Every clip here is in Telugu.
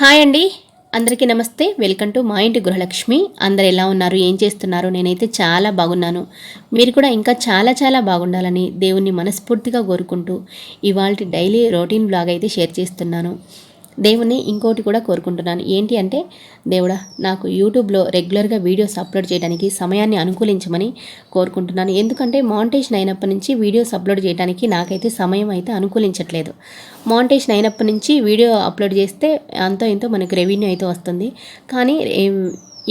హాయ్ అండి. అందరికీ నమస్తే. వెల్కమ్ టు మా ఇంటి గృహలక్ష్మి. అందరు ఎలా ఉన్నారు? ఏం చేస్తున్నారు? నేనైతే చాలా బాగున్నాను. మీరు కూడా ఇంకా చాలా చాలా బాగుండాలని దేవుణ్ణి మనస్ఫూర్తిగా కోరుకుంటూ ఇవాళ డైలీ రొటీన్ బ్లాగ్ అయితే షేర్ చేస్తున్నాను. దేవుని ఇంకోటి కూడా కోరుకుంటున్నాను. ఏంటి అంటే దేవుడా నాకు యూట్యూబ్లో రెగ్యులర్గా వీడియోస్ అప్లోడ్ చేయడానికి సమయాన్ని అనుకూలించమని కోరుకుంటున్నాను. ఎందుకంటే మౌంటేషన్ అయినప్పటి నుంచి వీడియోస్ అప్లోడ్ చేయడానికి నాకైతే సమయం అయితే అనుకూలించట్లేదు. మౌంటేషన్ అయినప్పటి నుంచి వీడియో అప్లోడ్ చేస్తే అంతో ఇంతో మనకు రెవెన్యూ అయితే వస్తుంది. కానీ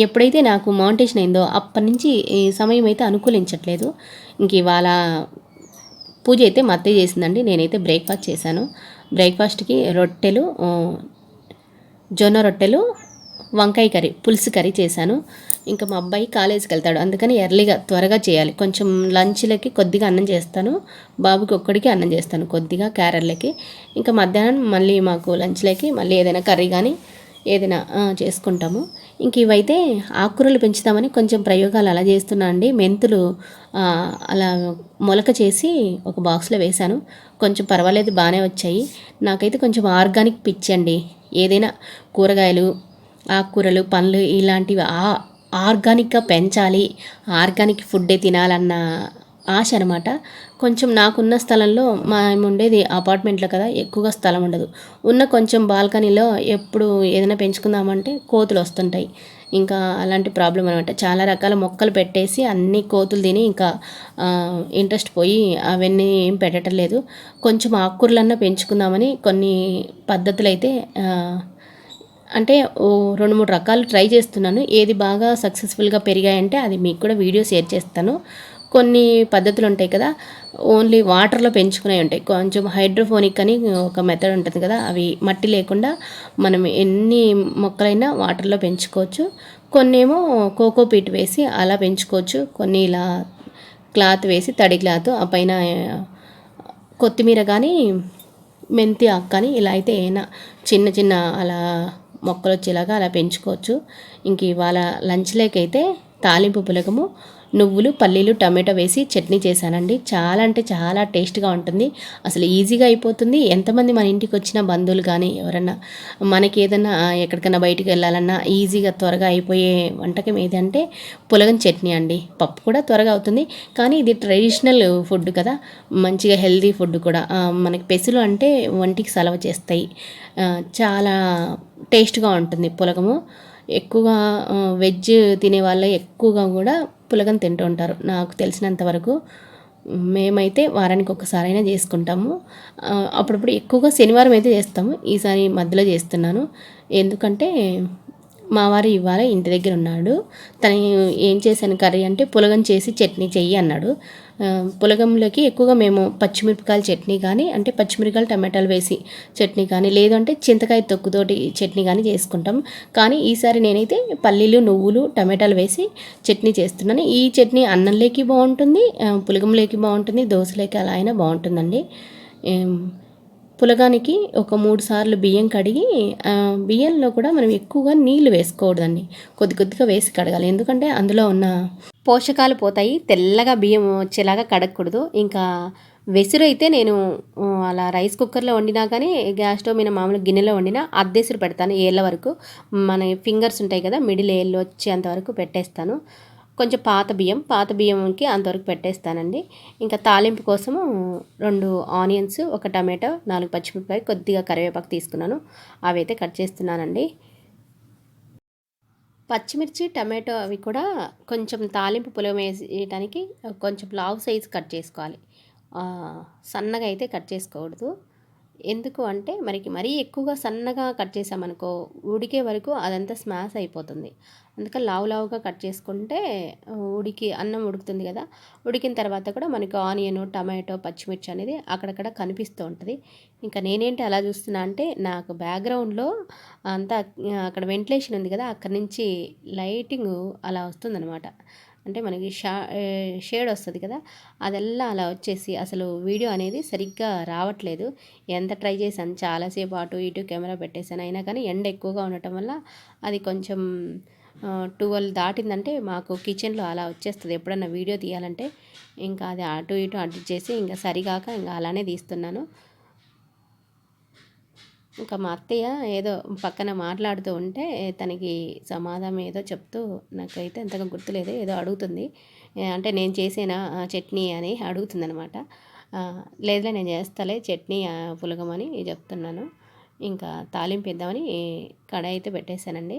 ఎప్పుడైతే నాకు మౌంటేషన్ అయిందో అప్పటి నుంచి సమయం అయితే అనుకూలించట్లేదు. ఇంక ఇవాళ పూజ అయితే మా అత్తయ్య చేసిందండి. నేనైతే బ్రేక్ఫాస్ట్ చేశాను. బ్రేక్ఫాస్ట్కి రొట్టెలు జొన్న రొట్టెలు వంకాయ కర్రీ పులుసు కర్రీ చేశాను. ఇంకా మా అబ్బాయి కాలేజీకి వెళ్తాడు. అందుకని ఎర్లీగా త్వరగా చేయాలి. కొంచెం లంచ్లకి కొద్దిగా అన్నం చేస్తాను. బాబుకి ఒక్కడికి అన్నం చేస్తాను కొద్దిగా క్యారెట్లకి. ఇంకా మధ్యాహ్నం మళ్ళీ మాకు లంచ్లకి మళ్ళీ ఏదైనా కర్రీ కానీ ఏదైనా చేసుకుంటాము. ఇంక ఇవైతే ఆకుకూరలు పెంచుతామని కొంచెం ప్రయోగాలు అలా చేస్తున్నా అండి. మెంతులు అలా మొలక చేసి ఒక బాక్స్లో వేశాను. కొంచెం పర్వాలేదు బాగానే వచ్చాయి. నాకైతే కొంచెం ఆర్గానిక్ పిచ్చండి ఏదైనా కూరగాయలు ఆకుకూరలు పండ్లు ఇలాంటివి ఆర్గానిక్గా పెంచాలి ఆర్గానిక్ ఫుడ్డే తినాలన్న ఆశ అనమాట కొంచెం నాకున్న స్థలంలో మా ఉండేది అపార్ట్మెంట్లో కదా ఎక్కువగా స్థలం ఉండదు. ఉన్న కొంచెం బాల్కనీలో ఎప్పుడు ఏదైనా పెంచుకుందామంటే కోతులు వస్తుంటాయి. ఇంకా అలాంటి ప్రాబ్లం అనమాట చాలా రకాల మొక్కలు పెట్టేసి అన్ని కోతులు తిని ఇంకా ఇంట్రెస్ట్ పోయి అవన్నీ ఏం పెట్టడం లేదు. కొంచెం ఆకుకూరలన్నా పెంచుకుందామని కొన్ని పద్ధతులు అయితే అంటే ఓ రెండు మూడు రకాలు ట్రై చేస్తున్నాను. ఏది బాగా సక్సెస్ఫుల్గా పెరిగాయంటే అది మీకు కూడా వీడియో షేర్ చేస్తాను. కొన్ని పద్ధతులు ఉంటాయి కదా. ఓన్లీ వాటర్లో పెంచుకునే ఉంటాయి. కొంచెం హైడ్రోఫోనిక్ అని ఒక మెథడ్ ఉంటుంది కదా. అవి మట్టి లేకుండా మనం ఎన్ని మొక్కలైనా వాటర్లో పెంచుకోవచ్చు. కొన్ని ఏమో కోకోపీట్ వేసి అలా పెంచుకోవచ్చు. కొన్ని ఇలా క్లాత్ వేసి తడి క్లాత్ ఆ పైన కొత్తిమీర కానీ మెంతి ఆకు కానీ ఇలా అయితే ఏమైనా చిన్న చిన్న అలా మొక్కలు వచ్చేలాగా అలా పెంచుకోవచ్చు. ఇంక ఇవాళ లంచ్లోకి తాలింపు పులకము నువ్వులు పల్లీలు టమాటో వేసి చట్నీ చేశానండి. చాలా అంటే చాలా టేస్ట్గా ఉంటుంది. అసలు ఈజీగా అయిపోతుంది. ఎంతమంది మన ఇంటికి వచ్చిన బంధువులు కానీ ఎవరన్నా మనకి ఏదన్నా ఎక్కడికైనా బయటికి వెళ్ళాలన్నా ఈజీగా త్వరగా అయిపోయే వంటకం ఏదంటే పులగం చట్నీ అండి. పప్పు కూడా త్వరగా అవుతుంది. కానీ ఇది ట్రెడిషనల్ ఫుడ్ కదా. మంచిగా హెల్దీ ఫుడ్ కూడా. మనకి పెసులు అంటే వంటికి సలవ చేస్తాయి. చాలా టేస్ట్గా ఉంటుంది పులగము. ఎక్కువగా వెజ్ తినే వాళ్ళు ఎక్కువగా కూడా పులగం తింటూ ఉంటారు. నాకు తెలిసినంత వరకు మేమైతే వారానికి ఒకసారైనా చేసుకుంటాము. అప్పుడప్పుడు ఎక్కువగా శనివారం అయితే చేస్తాము. ఈసారి మధ్యలో చేస్తున్నాను. ఎందుకంటే మా వారు ఇవాళ ఇంటి దగ్గర ఉన్నాడు. తను ఏం చేశాను కర్రీ అంటే పులగం చేసి చట్నీ చెయ్యి అన్నాడు. పులగంలోకి ఎక్కువగా మేము పచ్చిమిరపకాయల చట్నీ కానీ అంటే పచ్చిమిరపకాయలు టమాటాలు వేసి చట్నీ కానీ లేదంటే చింతకాయ తొక్కుతోటి చట్నీ కానీ చేసుకుంటాం. కానీ ఈసారి నేనైతే పల్లీలు నువ్వులు టమాటాలు వేసి చట్నీ చేస్తున్నాను. ఈ చట్నీ అన్నంలోకి బాగుంటుంది పులగంలోకి బాగుంటుంది దోశలోకి అలా అయినా బాగుంటుందండి. పులగానికి ఒక మూడు సార్లు బియ్యం కడిగి బియ్యంలో కూడా మనం ఎక్కువగా నీళ్ళు వేసుకోకూడదండి. కొద్ది కొద్దిగా వేసి కడగాలి. ఎందుకంటే అందులో ఉన్న పోషకాలు పోతాయి. తెల్లగా బియ్యం వచ్చేలాగా కడగకూడదు. ఇంకా వెసురు అయితే నేను అలా రైస్ కుక్కర్లో వండినా కానీ గ్యాస్ స్టవ్ మీద మామూలు గిన్నెలో వండినా అద్దెసురు పెడతాను ఏళ్ళ వరకు. మన ఫింగర్స్ ఉంటాయి కదా మిడిల్ ఏళ్ళు వచ్చేంత వరకు పెట్టేస్తాను. కొంచెం పాత బియ్యం పాత బియ్యంకి అంతవరకు పెట్టేస్తానండి. ఇంకా తాలింపు కోసము రెండు ఆనియన్స్ ఒక టమాటో నాలుగు పచ్చిమిరపకాయ కొద్దిగా కరివేపాకు తీసుకున్నాను. అవి అయితే కట్ చేస్తున్నానండి. పచ్చిమిర్చి టమాటో అవి కూడా కొంచెం తాలింపు పొలం వేసేయటానికి కొంచెం లావు సైజు కట్ చేసుకోవాలి. సన్నగా అయితే కట్ చేసుకోకూడదు. ఎందుకు అంటే మనకి మరీ ఎక్కువగా సన్నగా కట్ చేసామనుకో ఉడికే వరకు అదంతా స్మాష్ అయిపోతుంది. అందుకే లావు లావుగా కట్ చేసుకుంటే ఉడికి అన్నం ఉడుకుతుంది కదా. ఉడికిన తర్వాత కూడా మనకి ఆనియన్ టమాటో పచ్చిమిర్చి అనేది అక్కడక్కడ కనిపిస్తూ ఉంటుంది. ఇంకా నేనేంటి అలా చూస్తున్నా అంటే నాకు బ్యాక్గ్రౌండ్లో అంతా అక్కడ వెంటిలేషన్ ఉంది కదా అక్కడ నుంచి లైటింగ్ అలా వస్తుందన్నమాట. అంటే మనకి షా షేడ్ వస్తుంది కదా అదెల్లా అలా వచ్చేసి అసలు వీడియో అనేది సరిగ్గా రావట్లేదు. ఎంత ట్రై చేశాను చాలాసేపు అటు ఇటు కెమెరా పెట్టేశాను. అయినా కానీ ఎండ ఎక్కువగా ఉండటం వల్ల అది కొంచెం ట్వెల్వ్ దాటిందంటే మాకు కిచెన్లో అలా వచ్చేస్తుంది. ఎప్పుడన్నా వీడియో తీయాలంటే ఇంకా అది అటు ఇటు అడ్జస్ట్ చేసి ఇంకా సరిగాక ఇంకా అలానే తీస్తున్నాను. ఇంకా మా అత్తయ్య ఏదో పక్కన మాట్లాడుతూ ఉంటే తనకి సమాధానం ఏదో చెప్తూ నాకైతే అంతగా గుర్తులేదు ఏదో అడుగుతుంది. అంటే నేను చేసిన చట్నీ అని అడుగుతుందనమాట లేదులే నేను చేస్తాలే చట్నీ పులగమని చెప్తున్నాను. ఇంకా తాలింపు ఇద్దామని కడాయి అయితే పెట్టేశానండి.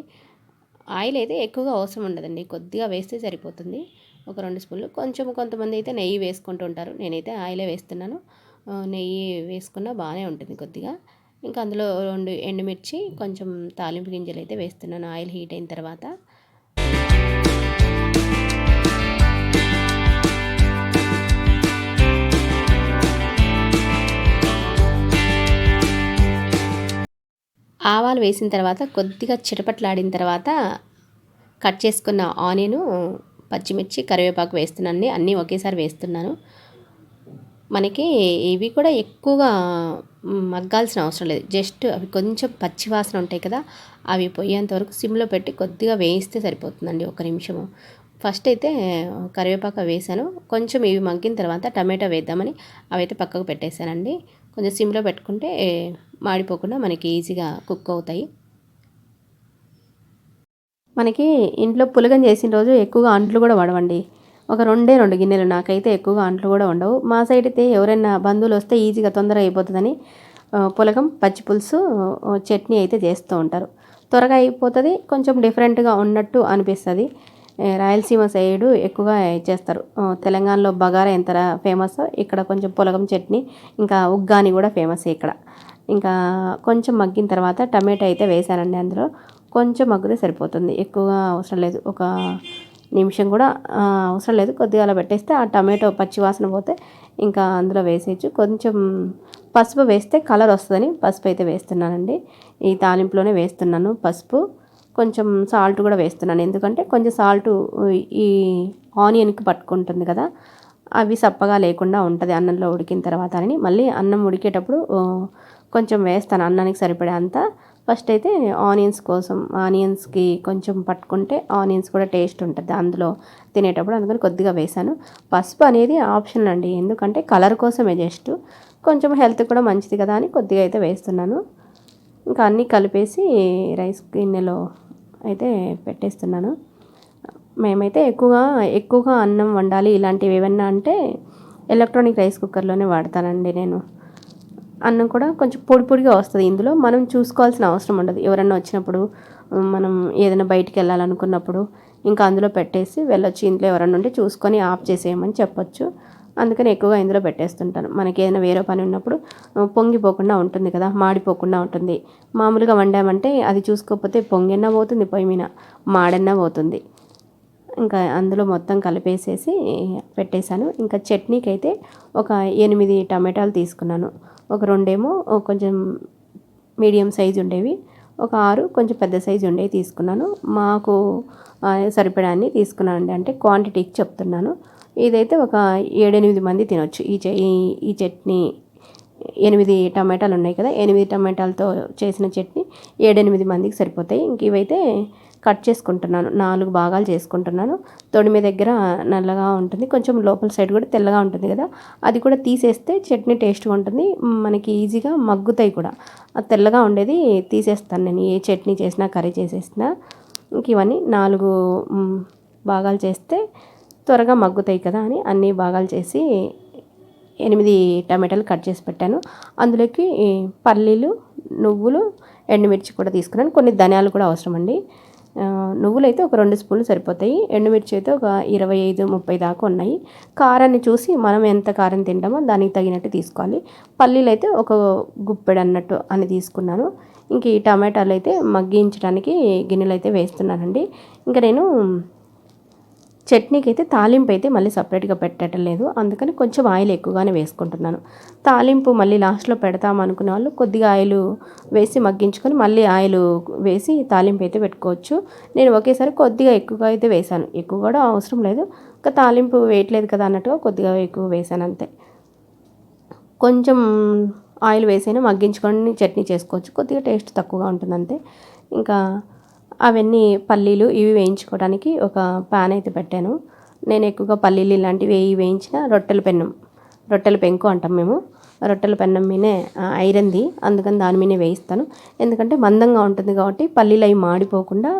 ఆయిల్ అయితే ఎక్కువగా అవసరం ఉండదండి కొద్దిగా వేస్తే సరిపోతుంది. ఒక రెండు స్పూన్లు కొంచెం కొంతమంది అయితే నెయ్యి వేసుకుంటూ ఉంటారు. నేనైతే ఆయిలే వేస్తున్నాను. నెయ్యి వేసుకున్నా బాగానే ఉంటుంది కొద్దిగా. ఇంకా అందులో రెండు ఎండుమిర్చి కొంచెం తాలింపు గింజలు అయితే వేస్తున్నాను. ఆయిల్ హీట్ అయిన తర్వాత. ఆవాలు వేసిన తర్వాత కొద్దిగా చిటపట్లాడిన తర్వాత కట్ చేసుకున్న ఆనియను పచ్చిమిర్చి కరివేపాకు వేస్తున్నాను అన్నీ ఒకేసారి వేస్తున్నాను. మనకి ఇవి కూడా ఎక్కువగా మగ్గాల్సిన అవసరం లేదు. జస్ట్ అవి కొంచెం పచ్చివాసన ఉంటాయి కదా అవి పోయేంత వరకు సిమ్లో పెట్టి కొద్దిగా వేయిస్తే సరిపోతుందండి ఒక నిమిషము. ఫస్ట్ అయితే కరివేపాకు వేసాను. కొంచెం ఇవి మగ్గిన తర్వాత టమాటా వేద్దామని అవి అయితే పక్కకు పెట్టేశానండి. కొంచెం సిమ్లో పెట్టుకుంటే మాడిపోకుండా మనకి ఈజీగా కుక్ అవుతాయి. మనకి ఇంట్లో పులగం చేసిన రోజు ఎక్కువగా అంట్లు కూడా వడవండి. ఒక రెండే రెండు గిన్నెలు నాకైతే ఎక్కువగా అంట్లు కూడా ఉండవు. మా సైడ్ అయితే ఎవరైనా బంధువులు వస్తే ఈజీగా తొందర అయిపోతుందని పులగం పచ్చి పులుసు చట్నీ అయితే చేస్తూ ఉంటారు. త్వరగా అయిపోతుంది కొంచెం డిఫరెంట్గా ఉన్నట్టు అనిపిస్తుంది. రాయలసీమ సైడు ఎక్కువగా చేస్తారు. తెలంగాణలో బగారా ఎంత ఫేమస్ ఇక్కడ కొంచెం పులగం చట్నీ ఇంకా ఉగ్గాని కూడా ఫేమస్ ఇక్కడ. ఇంకా కొంచెం మగ్గిన తర్వాత టమాటా అయితే వేసానండి అందులో. కొంచెం మగ్గితే సరిపోతుంది ఎక్కువగా అవసరం లేదు. ఒక నిమిషం కూడా అవసరం లేదు. కొద్దిగా అలా పెట్టేస్తే ఆ టమాటో పచ్చి వాసన పోతే ఇంకా అందులో వేసేయచ్చు. కొంచెం పసుపు వేస్తే కలర్ వస్తుందని పసుపు అయితే వేస్తున్నానండి. ఈ తాలింపులోనే వేస్తున్నాను పసుపు. కొంచెం సాల్ట్ కూడా వేస్తున్నాను. ఎందుకంటే కొంచెం సాల్ట్ ఈ ఆనియన్కి పట్టుకుంటుంది కదా అవి సప్పగా లేకుండా ఉంటుంది అన్నంలో ఉడికిన తర్వాత అని. మళ్ళీ అన్నం ఉడికేటప్పుడు కొంచెం వేస్తాను. అన్నానికి సరిపడే అంత ఫస్ట్ అయితే ఆనియన్స్ కోసం ఆనియన్స్కి కొంచెం పట్టుకుంటే ఆనియన్స్ కూడా టేస్ట్ ఉంటుంది. అందులో తినేటప్పుడు అందుకని కొద్దిగా వేసాను. పసుపు అనేది ఆప్షన్ అండి. ఎందుకంటే కలర్ కోసమే జస్ట్. కొంచెం హెల్త్ కూడా మంచిది కదా అని కొద్దిగా అయితే వేస్తున్నాను. ఇంకా అన్నీ కలిపేసి రైస్ గిన్నెలో అయితే పెట్టేస్తున్నాను. మేమైతే ఎక్కువగా ఎక్కువగా అన్నం వండాలి. ఇలాంటివి ఏమన్నా అంటే ఎలక్ట్రానిక్ రైస్ కుక్కర్లోనే వాడతానండి నేను. అన్నం కూడా కొంచెం పొడి పొడిగా వస్తుంది ఇందులో. మనం చూసుకోవాల్సిన అవసరం ఉండదు. ఎవరన్నా వచ్చినప్పుడు మనం ఏదైనా బయటికి వెళ్ళాలనుకున్నప్పుడు ఇంకా అందులో పెట్టేసి వెళ్ళొచ్చు. ఇంట్లో ఎవరన్నా ఉంటే చూసుకొని ఆఫ్ చేసేయమని చెప్పొచ్చు. అందుకని ఎక్కువగా ఇందులో పెట్టేస్తుంటాను. మనకి ఏదైనా వేరే పని ఉన్నప్పుడు పొంగిపోకుండా ఉంటుంది కదా మాడిపోకుండా ఉంటుంది. మామూలుగా వండామంటే అది చూసుకోకపోతే పొంగిన్నా పోతుంది పొయ్యి మీద మాడన్నా పోతుంది. ఇంకా అందులో మొత్తం కలిపేసేసి పెట్టేశాను. ఇంకా చట్నీకి అయితే ఒక ఎనిమిది టమాటాలు తీసుకున్నాను. ఒక రెండేమో కొంచెం మీడియం సైజు ఉండేవి. ఒక ఆరు కొంచెం పెద్ద సైజు ఉండేవి తీసుకున్నాను. మాకు ఆ, సరిపడాన్ని తీసుకున్నానండి. అంటే క్వాంటిటీకి చెప్తున్నాను. ఇదైతే ఒక ఏడెనిమిది మంది తినొచ్చు. ఈ చ- ఈ- ఈ చట్నీ ఎనిమిది టమాటాలు ఉన్నాయి కదా ఎనిమిది టమాటాలతో చేసిన చట్నీ ఏడెనిమిది మందికి సరిపోతాయి. ఇంక ఇవైతే కట్ చేసుకుంటున్నాను. నాలుగు భాగాలు చేసుకుంటున్నాను. తొడిమి దగ్గర నల్లగా ఉంటుంది. కొంచెం లోపల సైడ్ కూడా తెల్లగా ఉంటుంది కదా. అది కూడా తీసేస్తే చట్నీ టేస్ట్గా ఉంటుంది. మనకి ఈజీగా మగ్గుతాయి కూడా. తెల్లగా ఉండేది తీసేస్తాను నేను. ఏ చట్నీ చేసినా కర్రీ చేసేసినా. ఇంక ఇవన్నీ నాలుగు భాగాలు చేస్తే త్వరగా మగ్గుతాయి కదా అని అన్ని భాగాలు చేసి ఎనిమిది టమాటాలు కట్ చేసి పెట్టాను. అందులోకి పల్లీలు నువ్వులు ఎండుమిర్చి కూడా తీసుకున్నాను. కొన్ని ధనియాలు కూడా అవసరం అండి నువ్వులైతే నువ్వులు అయితే ఒక రెండు స్పూన్లు సరిపోతాయి. ఎండుమిర్చి అయితే ఒక ఇరవై ఐదు ముప్పై దాకా ఉన్నాయి. కారాన్ని చూసి మనం ఎంత కారం తింటామో దానికి తగినట్టు తీసుకోవాలి. పల్లీలు అయితే ఒక గుప్పెడు అన్నట్టు అని తీసుకున్నాను. ఇంక ఈ టమాటాలు అయితే మగ్గించడానికి గిన్నెలు అయితే వేస్తున్నానండి. ఇంకా నేను చట్నీకి అయితే తాలింపు అయితే మళ్ళీ సపరేట్గా పెట్టడం లేదు. అందుకని కొంచెం ఆయిల్ ఎక్కువగానే వేసుకుంటున్నాను. తాలింపు మళ్ళీ లాస్ట్లో పెడతాం అనుకునే వాళ్ళు కొద్దిగా ఆయిల్ వేసి మగ్గించుకొని మళ్ళీ ఆయిల్ వేసి తాలింపు అయితే పెట్టుకోవచ్చు. నేను ఒకేసారి కొద్దిగా ఎక్కువగా అయితే వేశాను ఎక్కువ కూడా అవసరం లేదు. ఇంకా తాలింపు వేయట్లేదు కదా అన్నట్టుగా కొద్దిగా ఎక్కువ వేశాను అంతే. కొంచెం ఆయిల్ వేసైనా మగ్గించుకొని చట్నీ చేసుకోవచ్చు. కొద్దిగా టేస్ట్ తక్కువగా ఉంటుంది అంతే ఇంకా అవన్నీ పల్లీలు ఇవి వేయించుకోవడానికి ఒక ప్యాన్ అయితే పెట్టాను. నేను ఎక్కువగా పల్లీలు ఇలాంటివి వేయి వేయించిన రొట్టెల పెన్నం రొట్టెల పెంకు అంటాం మేము. రొట్టెల పెన్నం మీనే ఐరన్ది అందుకని దాని మీదే వేయిస్తాను. ఎందుకంటే మందంగా ఉంటుంది కాబట్టి పల్లీలు అవి మాడిపోకుండా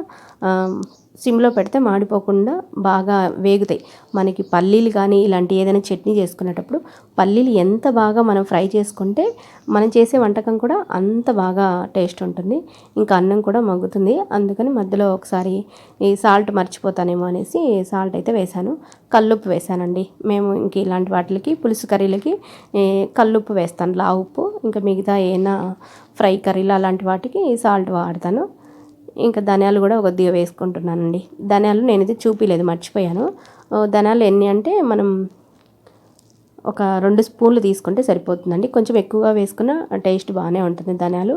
సిమ్లో పెడితే మాడిపోకుండా బాగా వేగుతాయి. మనకి పల్లీలు కానీ ఇలాంటి ఏదైనా చట్నీ చేసుకునేటప్పుడు పల్లీలు ఎంత బాగా మనం ఫ్రై చేసుకుంటే మనం చేసే వంటకం కూడా అంత బాగా టేస్ట్ ఉంటుంది. ఇంకా అన్నం కూడా మగ్గుతుంది. అందుకని మధ్యలో ఒకసారి ఈ సాల్ట్ మర్చిపోతానేమో అనేసి సాల్ట్ అయితే వేశాను. కల్లుప్పు వేశానండి. మేము ఇంక ఇలాంటి వాటికి పులుసు కర్రీలకి కల్లుప్పు వేస్తాను. లా ఉప్పు ఇంకా మిగతా ఏమైనా ఫ్రై కర్రీలు అలాంటి వాటికి సాల్ట్ వాడతాను. ఇంకా ధనియాలు కూడా కొద్దిగా వేసుకుంటున్నానండి. ధనియాలు నేనైతే చూపిలేదు మర్చిపోయాను. ధనియాలు ఎన్ని అంటే మనం ఒక రెండు స్పూన్లు తీసుకుంటే సరిపోతుందండి. కొంచెం ఎక్కువగా వేసుకున్న టేస్ట్ బాగానే ఉంటుంది ధనియాలు.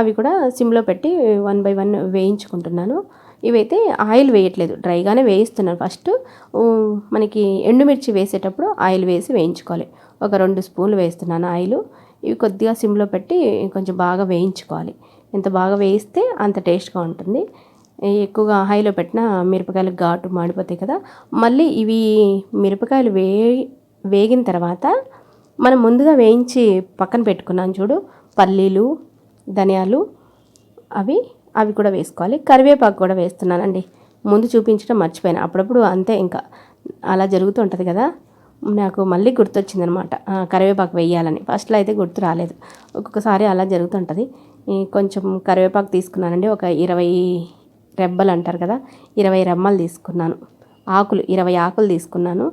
అవి కూడా సిమ్లో పెట్టి వన్ బై వన్ వేయించుకుంటున్నాను. ఇవైతే ఆయిల్ వేయట్లేదు డ్రైగానే వేయిస్తున్నాను ఫస్ట్ మనకి ఎండుమిర్చి వేసేటప్పుడు ఆయిల్ వేసి వేయించుకోవాలి. ఒక రెండు స్పూన్లు వేస్తున్నాను ఆయిల్. ఇవి కొద్దిగా సిమ్లో పెట్టి కొంచెం బాగా వేయించుకోవాలి. ఎంత బాగా వేయిస్తే అంత టేస్ట్గా ఉంటుంది. ఎక్కువగా హైలో పెట్టిన మిరపకాయలు ఘాటు మాడిపోతాయి కదా. మళ్ళీ ఇవి మిరపకాయలు వే వేగిన తర్వాత మనం ముందుగా వేయించి పక్కన పెట్టుకున్నాం చూడు పల్లీలు ధనియాలు అవి అవి కూడా వేసుకోవాలి. కరివేపాకు కూడా వేస్తున్నానండి. ముందు చూపించడం మర్చిపోయాను. అప్పుడప్పుడు అంతే ఇంకా. అలా జరుగుతూ ఉంటుంది కదా. నాకు మళ్ళీ గుర్తొచ్చిందనమాట. కరివేపాకు వేయాలని. ఫస్ట్లో అయితే గుర్తు రాలేదు. ఒక్కొక్కసారి అలా జరుగుతుంటుంది కొంచెం కరివేపాకు తీసుకున్నానండి. ఒక ఇరవై రెబ్బలు అంటారు కదా ఇరవై రెమ్మలు తీసుకున్నాను. ఆకులు ఇరవై ఆకులు తీసుకున్నాను.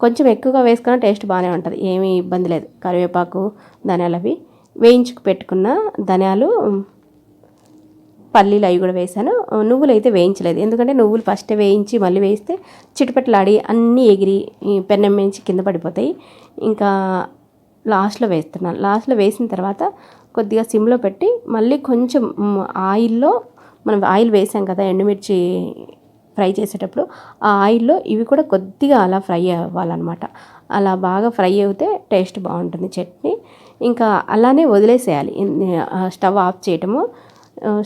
కొంచెం ఎక్కువగా వేసుకున్న టేస్ట్ బాగానే ఉంటుంది ఏమీ ఇబ్బంది లేదు. కరివేపాకు ధనియాలు అవి వేయించుకు పెట్టుకున్న ధనియాలు పల్లీలు అవి కూడా వేసాను నువ్వులు అయితే వేయించలేదు ఎందుకంటే నువ్వులు ఫస్ట్ వేయించి మళ్ళీ వేస్తే చిటిపెట్టలాడి అన్నీ ఎగిరి ఈ పెన్నం వేయించి కింద పడిపోతాయి. ఇంకా లాస్ట్లో వేస్తున్నాను. లాస్ట్లో వేసిన తర్వాత కొద్దిగా సిమ్లో పెట్టి మళ్ళీ కొంచెం ఆయిల్లో మనం ఆయిల్ వేసాం కదా ఎండుమిర్చి ఫ్రై చేసేటప్పుడు ఆ ఆయిల్లో ఇవి కూడా కొద్దిగా అలా ఫ్రై అవ్వాలన్నమాట. అలా బాగా ఫ్రై అవుతే టేస్ట్ బాగుంటుంది చట్నీ. ఇంకా అలానే వదిలేసేయాలి. స్టవ్ ఆఫ్ చేయటము.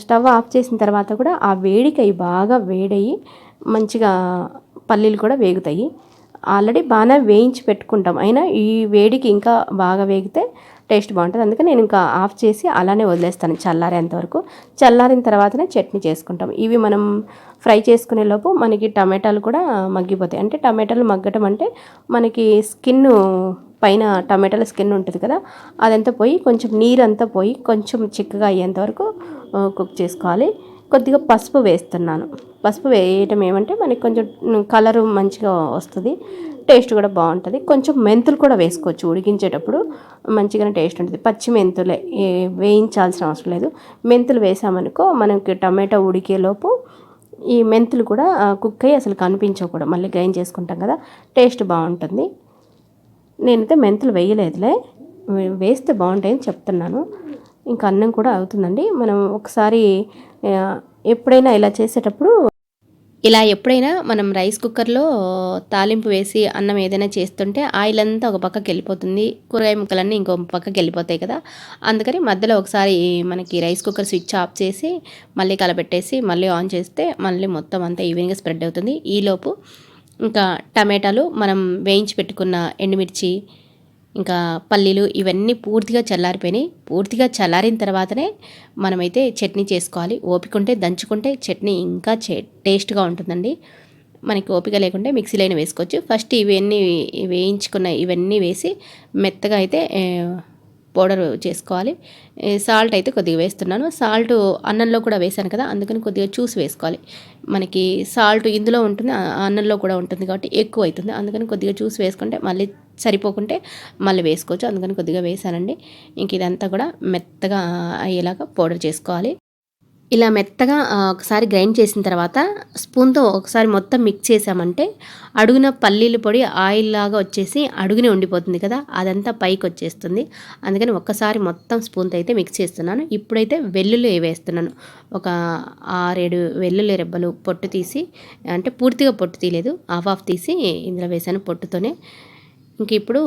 స్టవ్ ఆఫ్ చేసిన తర్వాత కూడా ఆ వేడికి అవి బాగా వేడయ్యి మంచిగా పల్లీలు కూడా వేగుతాయి. ఆల్రెడీ బాగా వేయించి పెట్టుకుంటాం. అయినా ఈ వేడికి ఇంకా బాగా వేగితే టేస్ట్ బాగుంటుంది. అందుకని నేను ఇంకా ఆఫ్ చేసి అలానే వదిలేస్తాను చల్లారేంత వరకు. చల్లారిన తర్వాతనే చట్నీ చేసుకుంటాం. ఇవి మనం ఫ్రై చేసుకునే లోపు మనకి టమాటాలు కూడా మగ్గిపోతాయి. అంటే టమాటాలు మగ్గటం అంటే మనకి స్కిన్ పైన టమాటాల స్కిన్ ఉంటుంది కదా అదంతా పోయి కొంచెం నీరంతా పోయి కొంచెం చిక్కగా అయ్యేంత వరకు కుక్ చేసుకోవాలి. కొద్దిగా పసుపు వేస్తున్నాను. పసుపు వేయటం ఏమంటే మనకి కొంచెం కలరు మంచిగా వస్తుంది టేస్ట్ కూడా బాగుంటుంది. కొంచెం మెంతులు కూడా వేసుకోవచ్చు ఉడికించేటప్పుడు మంచిగానే టేస్ట్ ఉంటుంది. పచ్చి మెంతులే వేయించాల్సిన అవసరం లేదు. మెంతులు వేసామనుకో మనకి టమాటా ఉడికేలోపు ఈ మెంతులు కూడా కుక్ అయ్యి అసలు కనిపించవు కూడా మళ్ళీ గ్రైండ్ చేసుకుంటాం కదా టేస్ట్ బాగుంటుంది. నేనైతే మెంతులు వేయలేదులే వేస్తే బాగుంటాయని చెప్తున్నాను. ఇంకా అన్నం కూడా అవుతుందండి. మనం ఒకసారి ఎప్పుడైనా ఇలా చేసేటప్పుడు ఇలా ఎప్పుడైనా మనం రైస్ కుక్కర్లో తాలింపు వేసి అన్నం ఏదైనా చేస్తుంటే ఆయిల్ అంతా ఒక పక్కకి వెళ్ళిపోతుంది. కూరగాయ ముక్కలన్నీ ఇంకో పక్కకి వెళ్ళిపోతాయి కదా. అందుకని మధ్యలో ఒకసారి మనకి రైస్ కుక్కర్ స్విచ్ ఆఫ్ చేసి మళ్ళీ కలపెట్టేసి మళ్ళీ ఆన్ చేస్తే మళ్ళీ మొత్తం అంతా ఈవెన్గా స్ప్రెడ్ అవుతుంది. ఈలోపు ఇంకా టమాటాలు మనం వేయించి పెట్టుకున్న ఎండుమిర్చి ఇంకా పల్లీలు ఇవన్నీ పూర్తిగా చల్లారిపోయినాయి. పూర్తిగా చల్లారిన తర్వాతనే మనమైతే చట్నీ చేసుకోవాలి. ఓపిక ఉంటే దంచుకుంటే చట్నీ ఇంకా చే టేస్ట్గా ఉంటుందండి. మనకి ఓపిక లేకుంటే మిక్సీలో వేసుకోవచ్చు. ఫస్ట్ ఇవన్నీ వేయించుకున్న ఇవన్నీ వేసి మెత్తగా అయితే పౌడర్ చేసుకోవాలి. సాల్ట్ అయితే కొద్దిగా వేస్తున్నాను. సాల్ట్ అన్నంలో కూడా వేసాను కదా అందుకని కొద్దిగా చూసి వేసుకోవాలి. మనకి సాల్ట్ ఇందులో ఉంటుంది ఆ అన్నంలో కూడా ఉంటుంది కాబట్టి ఎక్కువ అవుతుంది. అందుకని కొద్దిగా చూసి వేసుకుంటే మళ్ళీ సరిపోకుంటే మళ్ళీ వేసుకోవచ్చు. అందుకని కొద్దిగా వేసానండి ఇంక ఇదంతా కూడా మెత్తగా అయ్యేలాగా పౌడర్ చేసుకోవాలి. ఇలా మెత్తగా ఒకసారి గ్రైండ్ చేసిన తర్వాత స్పూన్తో ఒకసారి మొత్తం మిక్స్ చేసామంటే అడుగున పల్లీల పొడి ఆయిల్ లాగా వచ్చేసి అడుగునే ఉండిపోతుంది కదా అదంతా పైకి వచ్చేస్తుంది. అందుకని ఒక్కసారి మొత్తం స్పూన్తో అయితే మిక్స్ చేస్తున్నాను. ఇప్పుడైతే వెల్లుల్లి వేస్తున్నాను. ఒక ఆరేడు వెల్లుల్లి రెబ్బలు పొట్టు తీసి అంటే పూర్తిగా పొట్టు తీయలేదు హాఫ్ ఆఫ్ తీసి ఇందులో వేసాను పొట్టుతోనే. ఇంక ఇప్పుడు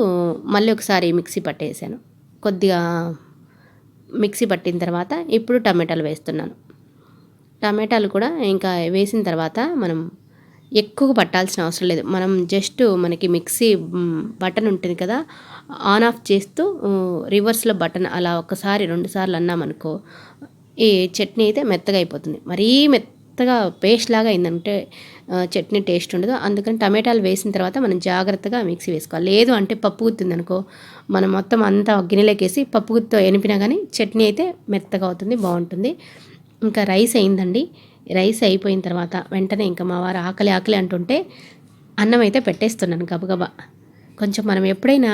మళ్ళీ ఒకసారి మిక్సీ పట్టేసాను. కొద్దిగా మిక్సీ పట్టిన తర్వాత ఇప్పుడు టమాటాలు వేస్తున్నాను. టమాటాలు కూడా ఇంకా వేసిన తర్వాత మనం ఎక్కువ పట్టాల్సిన అవసరం లేదు. మనం జస్ట్ మనకి మిక్సీ బటన్ ఉంటుంది కదా ఆన్ ఆఫ్ చేస్తూ రివర్స్లో బటన్ అలా ఒకసారి రెండు సార్లు అన్నామనుకో ఈ చట్నీ అయితే మెత్తగా అయిపోతుంది. మరీ మెత్తగా పేస్ట్ లాగా అయిందంటే చట్నీ టేస్ట్ ఉండదు. అందుకని టమాటాలు వేసిన తర్వాత మనం జాగ్రత్తగా మిక్సీ వేసుకోవాలి. లేదు అంటే పప్పు గుత్తుంది అనుకో మనం మొత్తం అంతా గిన్నెలోకి గిన్నెలోకేసి పప్పు గుత్తితో ఎనిపినా కానీ చట్నీ అయితే మెత్తగా అవుతుంది బాగుంటుంది. ఇంకా రైస్ అయిందండి. రైస్ అయిపోయిన తర్వాత వెంటనే ఇంకా మా వారు ఆకలి ఆకలి అంటుంటే అన్నం అయితే పెట్టేస్తున్నాను గబగబా. కొంచెం మనం ఎప్పుడైనా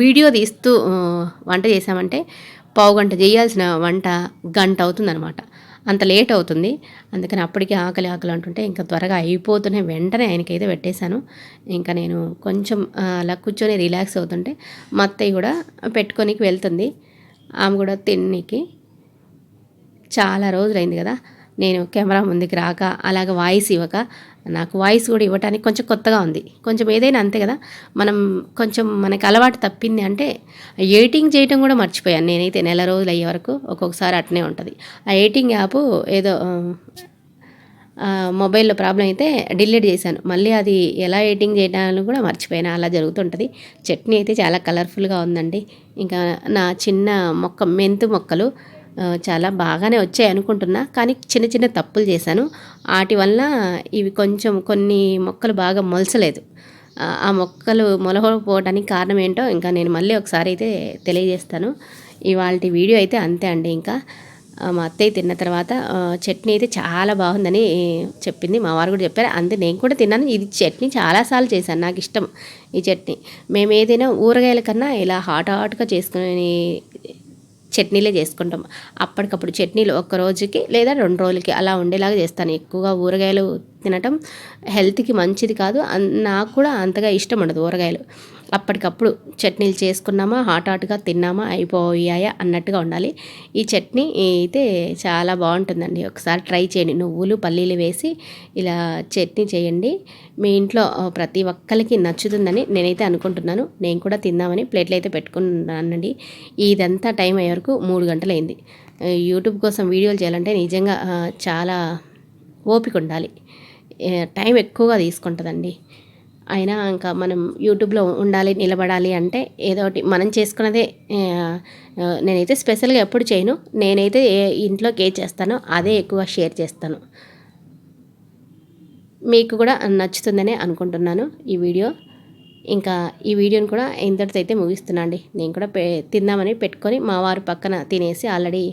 వీడియో తీస్తూ వంట చేసామంటే పావు గంట చేయాల్సిన వంట గంట అవుతుందన్నమాట. అంత లేట్ అవుతుంది. అందుకని అప్పటికే ఆకలి ఆకలి అంటుంటే ఇంకా త్వరగా అయిపోతూనే వెంటనే ఆయనకైతే పెట్టేశాను. ఇంకా నేను కొంచెం అలా కూర్చొని రిలాక్స్ అవుతుంటే మా అత్తయ్య కూడా పెట్టుకోనికి వెళ్తుంది. ఆమె కూడా తిన్నీకి చాలా రోజులైంది కదా. నేను కెమెరా ముందుకు రాక అలాగ వాయిస్ ఇవ్వక నాకు వాయిస్ కూడా ఇవ్వడానికి కొంచెం కొత్తగా ఉంది. కొంచెం ఏదైనా అంతే కదా. మనం కొంచెం మనకి అలవాటు తప్పింది అంటే ఎడిటింగ్ చేయటం కూడా మర్చిపోయాను నేనైతే నెల రోజులు అయ్యే వరకు ఒక్కొక్కసారి అట్నే ఉంటుంది. ఆ ఎడిటింగ్ యాప్ ఏదో మొబైల్లో ప్రాబ్లం అయితే డిలీట్ చేశాను. మళ్ళీ అది ఎలా ఎడిటింగ్ చేయడానికి కూడా మర్చిపోయాను. అలా జరుగుతుంటుంది. చట్నీ అయితే చాలా కలర్ఫుల్గా ఉందండి. ఇంకా నా చిన్న మొక్క మెంతు మొక్కలు చాలా బాగానే వచ్చాయి అనుకుంటున్నా కానీ చిన్న చిన్న తప్పులు చేశాను. వాటి వల్ల ఇవి కొంచెం కొన్ని మొక్కలు బాగా మొలసలేదు. ఆ, మొక్కలు మొలకపోవడానికి కారణం ఏంటో ఇంకా నేను మళ్ళీ ఒకసారి అయితే తెలియజేస్తాను. ఇవాళ వీడియో అయితే అంతే అండి ఇంకా. మా అత్తయ్య తిన్న తర్వాత చట్నీ అయితే చాలా బాగుందని చెప్పింది. మా వారు కూడా చెప్పారు. అంతే నేను కూడా తిన్నాను. ఇది చట్నీ చాలాసార్లు చేశాను నాకు ఇష్టం ఈ చట్నీ. మేము ఏదైనా ఊరగాయల కన్నా ఇలా హాట్ హాట్గా చేసుకుని చట్నీలే చేసుకుంటాం. అప్పటికప్పుడు చట్నీలు ఒక్క రోజుకి లేదా రెండు రోజులకి అలా ఉండేలాగా చేస్తాను. ఎక్కువగా ఊరగాయలు తినటం హెల్త్కి మంచిది కాదు. నాకు కూడా అంతగా ఇష్టం ఉండదు ఊరగాయలు. అప్పటికప్పుడు చట్నీలు చేసుకున్నామా హాట్ హాట్గా తిన్నామా అయిపోయాయా అన్నట్టుగా ఉండాలి. ఈ చట్నీ అయితే చాలా బాగుంటుందండి. ఒకసారి ట్రై చేయండి. నువ్వులు పల్లీలు వేసి ఇలా చట్నీ చేయండి. మీ ఇంట్లో ప్రతి ఒక్కరికి నచ్చుతుందని నేనైతే అనుకుంటున్నాను. నేను కూడా తిందామని ప్లేట్లు అయితే పెట్టుకున్నానండి. ఇదంతా టైం అయ్యే వరకు మూడు గంటలైంది. యూట్యూబ్ కోసం వీడియోలు చేయాలంటే నిజంగా చాలా ఓపిక ఉండాలి. టైం ఎక్కువగా తీసుకుంటుందండి. అయినా ఇంకా మనం యూట్యూబ్లో ఉండాలి నిలబడాలి అంటే ఏదో ఒకటి మనం చేసుకున్నదే నేనైతే స్పెషల్గా ఎప్పుడు చేయను. నేనైతే ఏ- ఇంట్లో ఏ చేస్తానో అదే ఎక్కువ షేర్ చేస్తాను. మీకు కూడా నచ్చుతుందనే అనుకుంటున్నాను ఈ వీడియో. ఇంకా ఈ వీడియోని కూడా ఇంతటితో అయితే ముగిస్తున్నా అండి నేను కూడా పె తిందామని పెట్టుకొని మా వారు పక్కన తినేసి ఆల్రెడీ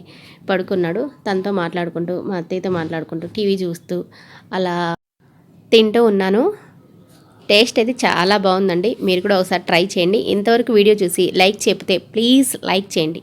పడుకున్నాడు. తనతో మాట్లాడుకుంటూ మా అత్తయ్యతో మాట్లాడుకుంటూ టీవీ చూస్తూ అలా తింటూ ఉన్నాను. టేస్ట్ అయితే చాలా బాగుందండి. మీరు కూడా ఒకసారి ట్రై చేయండి. ఇంతవరకు వీడియో చూసి లైక్ చెప్తే ప్లీజ్ లైక్ చేయండి.